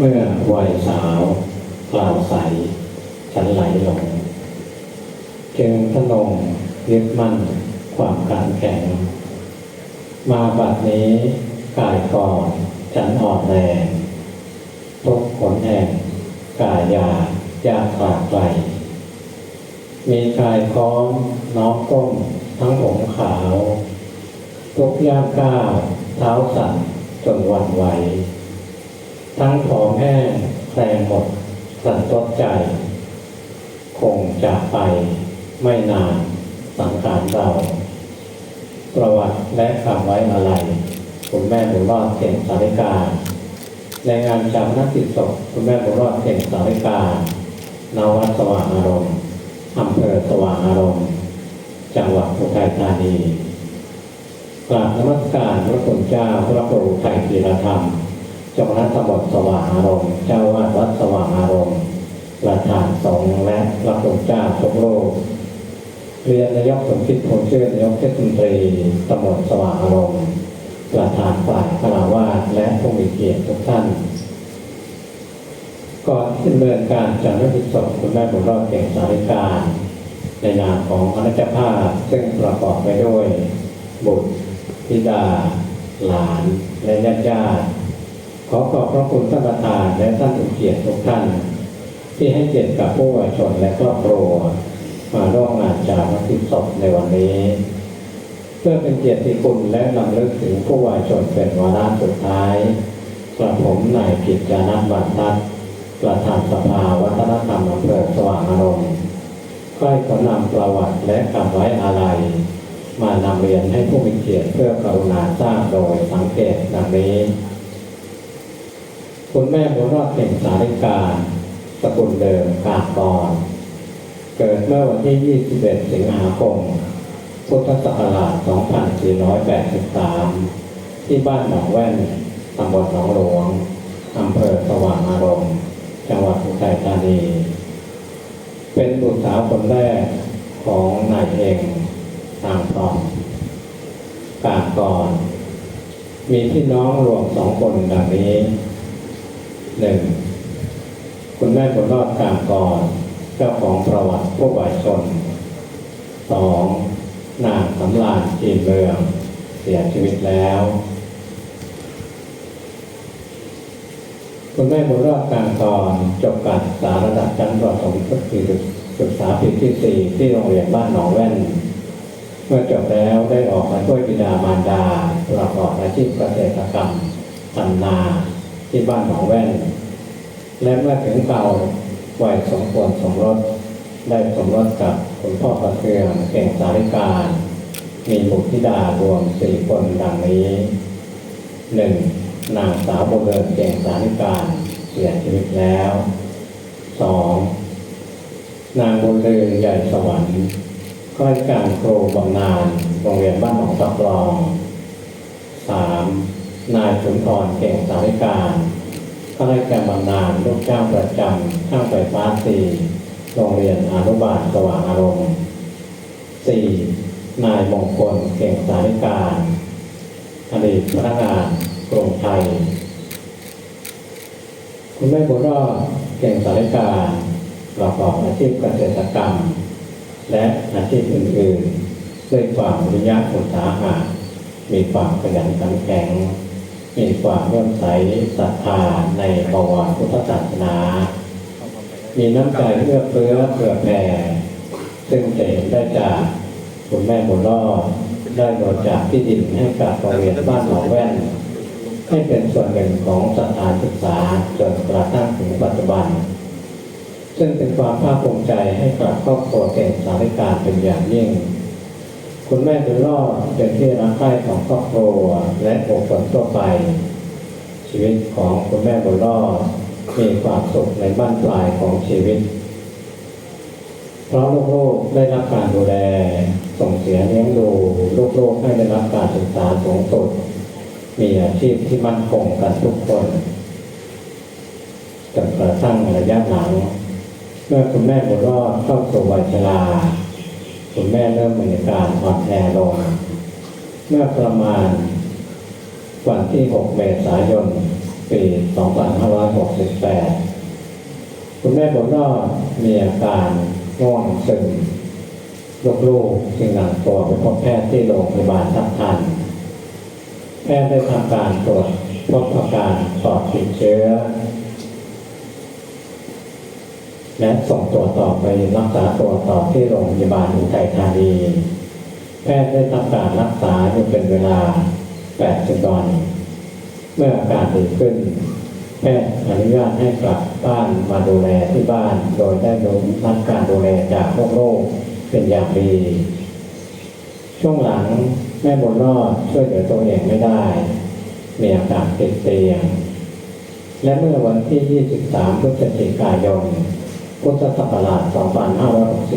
เมื่อวัยสาวกล่าวใสฉันไหลหลงจึงทะนงยึดมั่นความการแข็ง มาบัดนี้กายก่อนฉันอ่อนแรงทุกผลแห่งกายยายากขาดไกลมีกายพร้อมน้อมก้มทั้งผมขาว ทุกย่างก้าวเท้าสั่นจนหวั่นไหว ทั้งผอมแห้งแคลงหมดสั่นตดใจ คงจากไปไม่นานสังขารเรา ประวัติและคำไว้อะไรคุณแม่บุญรอดเก่งสาริกาในงานจำนักกิจศพคุณแม่บุญรอดเก่งสาริกา นาวัดสว่างอารมณ์อำเภอสว่างอารมณ์ จังหวัดอุทัยธานีกราบนมัสการพระคุณเจ้าพระครูไตรธีรธรรม จ้าคณะตำบลสว่างอารมณ์เจ้าวาดวัดสว่างอารมณ์ประธานสงฆ์และพระคุณเจ้าทุกโลกเรียนนายกสมคิดโพเชื่อนายกเทศมนตรีตำบลสว่างอารมณ์ประธานฝ่ายคณาวาสและผู้มีเกียรติทุกท่านก่อนที่ดำเนินการจัดพิธีศพคุณแม่บุญรอดเก่งสาริการในนามของคณะเจ้าภาพซึ่งประกอบไปด้วย บุตรธิดา หลาน และญาติญาติ ขอขอบพระคุณท่านประธานและท่านผู้เกียรติทุกท่าน ที่ให้เกียรติกับผู้วายชนและครอบครัวมาร่วมงานจาพิธีศพในวันนี้ เพื่อเป็นเกียรติคุณและลำลึกถึงผู้วายชนเป็นวาระสุดท้ายกระผมนายกิจจานัทบัตรทัศน์ประธานสภาวัฒนธรรมอำเภอสว่างอารมณ์ค่อยขอนำประวัติและคำไว้อาลัยมานำเรียนให้ผู้มีเกียรติเพื่อกรุณาทราบโดยสังเกตดังนี้ คุณแม่บุญรอดเก่งสาริกาสกุลเดิมกาบกรเกิดเมื่อวันที่ 21 สิงหาคม พุทธศักราช 2483 ที่บ้านหนองแว่นตำบลหนองหลวงอำเภอสว่างอารมณ์ จังหวัดอุทัยธานี เป็นบุตรสาวคนแรกของนายเองทางทองกาบกรมีพี่น้องรวมสองคนดังนี้ หนึ่งคุณแม่บุญรอดกลางกรเจ้าของประวัติผู้วายชนสองนางสำรานจีนเมือง เสียชีวิตแล้ว คุณแม่บุญรอดกลางกรจบการศึกษาระดับชั้นประถมศึกษาปีที่สี่ที่โรงเรียนบ้านหนองแว่น เมื่อจบแล้วได้ออกมาช่วยบิดามารดาประกอบอาชีพเกษตรกรรมทำนา ที่บ้านหนองแว่น และเมื่อถึงเก่าวัยสมควรสมรสได้สมรสกับคุณพ่อประเทืองเก่งสาริการมีบุตรธิดารวมสี่คนดังนี้หนึ่งนางสาวบุญเรือนเก่งสาริการเสียชีวิตแล้วสองนางบุญเรือนใหญ่สวรรค์ข้าราชการครูบำนาญโรงเรียนบ้านหนองตะกรองสาม นายสุนทรเก่งสาริการข้าราชการบำนาญลูกจ้างประจำช่างไฟฟ้าสี่โรงเรียนอนุบาลสว่างอารมณ์สี่นายมงคลเก่งสาริการอดีตพนักงานกรุงไทย คุณแม่บุญรอดเก่งสาริการประกอบอาชีพเกษตรกรรม และอาชีพอื่นๆ ด้วยความวิญญาณอุตสาหะมีความขยันขันแข็ง มีความเลื่อมใสศรัทธาในบวรพุทธศาสนา มีน้ำใจเอื้อเฟื้อเผื่อแผ่ซึ่งจะเห็นได้จากคุณแม่บุญรอดได้บริจาคที่ดินให้กับโรงเรียนบ้านหนองแว่น ให้เป็นส่วนหนึ่งของสถานศึกษาจนกระทั่งถึงปัจจุบัน ซึ่งเป็นความภาคภูมิใจให้กับครอบครัวเก่งสาริการเป็นอย่างยิ่ง คุณแม่บุญรอดเป็นที่รักใคร่ของครอบครัวและบุคคลทั่วไป ชีวิตของคุณแม่บุญรอดมีความสุขในบ้านปลายของชีวิต เพราะลูกๆได้รับการดูแล ส่งเสียเลี้ยงดูลูกๆให้ได้รับการศึกษาสูงสุด มีอาชีพที่มั่นคงกันทุกคนจนกระทั่งระยะหลัง เมื่อคุณแม่บุญรอดเข้าสู่วัยชรา คุณแม่เริ่มมีอาการอ่อนแอลงเมื่อประมาณ วันที่ 6 เมษายน ปี 2568 คุณแม่บุญรอดมีอาการง่วงซึมลูกๆจึงนำตัวไปพบแพทย์ที่โรงพยาบาลทับทัน แพทย์ได้ทำการตรวจพบอาการปอดติดเชื้อ และส่งตัวต่อไปรักษาตัวต่อที่โรงพยาบาลอุทัยธานี แพทย์ได้ทำการรักษาอยู่เป็นเวลา 80 วัน เมื่ออาการดีขึ้น แพทย์อนุญาตให้กลับบ้านมาดูแลที่บ้าน โดยได้รับการดูแลจากพวกโรคเป็นอย่างดี ช่วงหลังแม่บุญรอดช่วยเหลือตัวเองไม่ได้ มีอาการติดเตียง และเมื่อวันที่ 23 พฤศจิกายน พุทธศักราช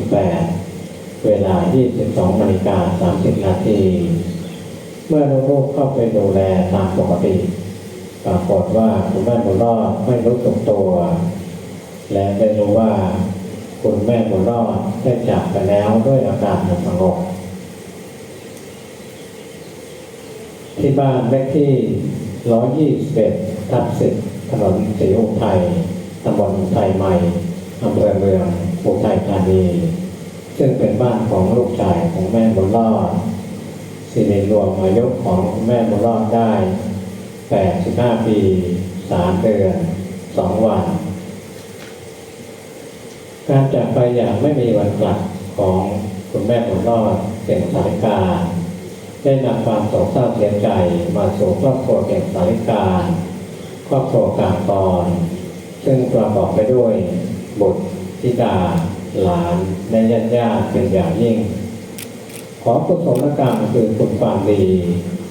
2568 เวลา 22นาฬิกา30 นาที เมื่อลูกๆเข้าไปดูแลตามปกติ ปรากฏว่าคุณแม่บุญรอดไม่รู้สึกตัว และได้รู้ว่าคุณแม่บุญรอดได้จากไปแล้วด้วยอาการสงบที่บ้านเลขที่ 121 ทับ10ถนนศรีอุทัยตำบลอุทัยใหม่ อำเภอเมืองอุทัยธานี ซึ่งเป็นบ้านของลูกชายของแม่บุญรอดสิริรวมอายุของแม่บุญรอดได้ 85 ปี 3 เดือน 2 วัน การจากไปอย่างไม่มีวันกลับของคุณแม่บุญรอดเก่งสายการได้นำความโศกเศร้าเสียใจมาสู่ครอบครัวเก่งสายการครอบครัวกลางกรซึ่งประกอบไปด้วย บุตรธิดา หลานและญาติญาติเป็นอย่างยิ่ง ขอกุศลกรรมคือคุณความดี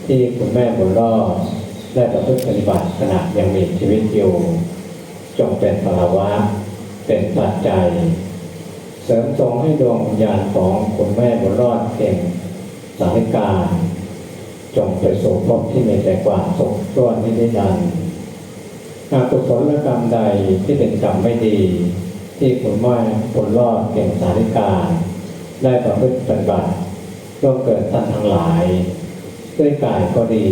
ที่คุณแม่บุญรอดได้ประพฤติปฏิบัติขณะยังมีชีวิตอยู่ จงเป็นพลวะ เป็นปัจจัย เสริมทรงให้ดวงวิญญาณของคุณแม่บุญรอดเก่งสาริการจงไปสู่ภพที่มีแต่ความสุขชั่วนิรันดร์อากุศลกรรมใดที่เป็นกรรมไม่ดี ที่คุณแม่บุญรอดเก่งสาริการได้ประพฤติปฏิบัติร่วมเกิดท่านทั้งหลาย ด้วยกายก็ดี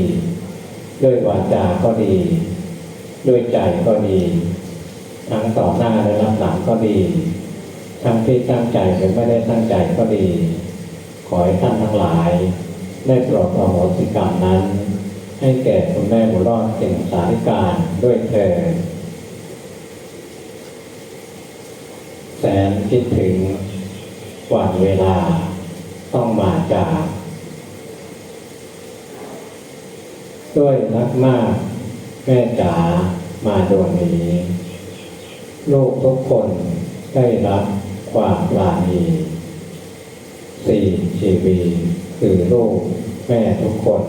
ด้วยวาจาก็ดี ด้วยใจก็ดี ทั้งต่อหน้าและรับหลังก็ดี ทั้งที่ตั้งใจหรือไม่ได้ตั้งใจก็ดี ขอให้ท่านทั้งหลาย ได้โปรดอโหสิกรรมนั้น ให้แก่คุณแม่บุรอดเก่งสาริการด้วยเถิด แสนคิดถึงวันเวลาต้องมาจากด้วยรักมากแม่จ๋ามาดวงนี้ลูกทุกคนได้รับความปราณีสี่ชีวีคือลูกแม่ทุกคน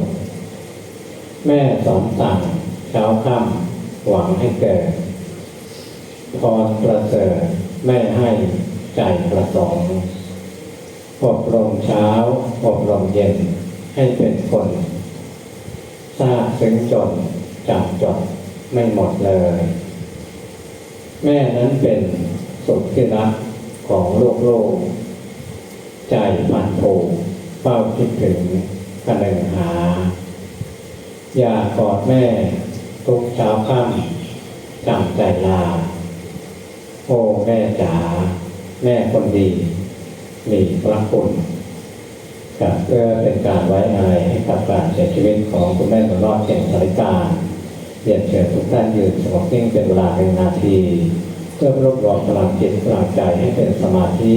แม่สอนสั่งเช้าค่ำหวังให้เกิดพรประเสริฐ แม่ให้ใจประสงค์อบรมเช้าอบรมเย็นให้เป็นคนทราบซึ้งจนจำจดไม่หมดเลย แม่นั้นเป็นสุดที่รักของโลกโลก ใจพันผูกเฝ้าคิดถึงกันหนึ่งหา อย่ากอดแม่ทุกเช้าค่ำจำใจลา โอ้แม่จ๋าแม่คนดีมีพระคุณกับเพื่อเป็นการไว้อะไรให้กับการเสียชีวิตของคุณแม่บุญรอดเก่งสาริการเรียนเชิญทุกท่านยืนสงบนิ่งเป็นเวลาหนึ่งนาที เพื่อรวบรวมพลังจิตพลังใจให้เป็นสมาธิ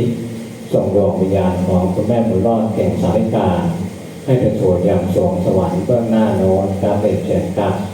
ส่งดวงวิญญาณของคุณแม่บุญรอดเก่งสาริการให้ไปสู่ยังสวงสวรรค์เบื้องหน้าโน้นการเรียนเชิญครับครับขอบคุณครับ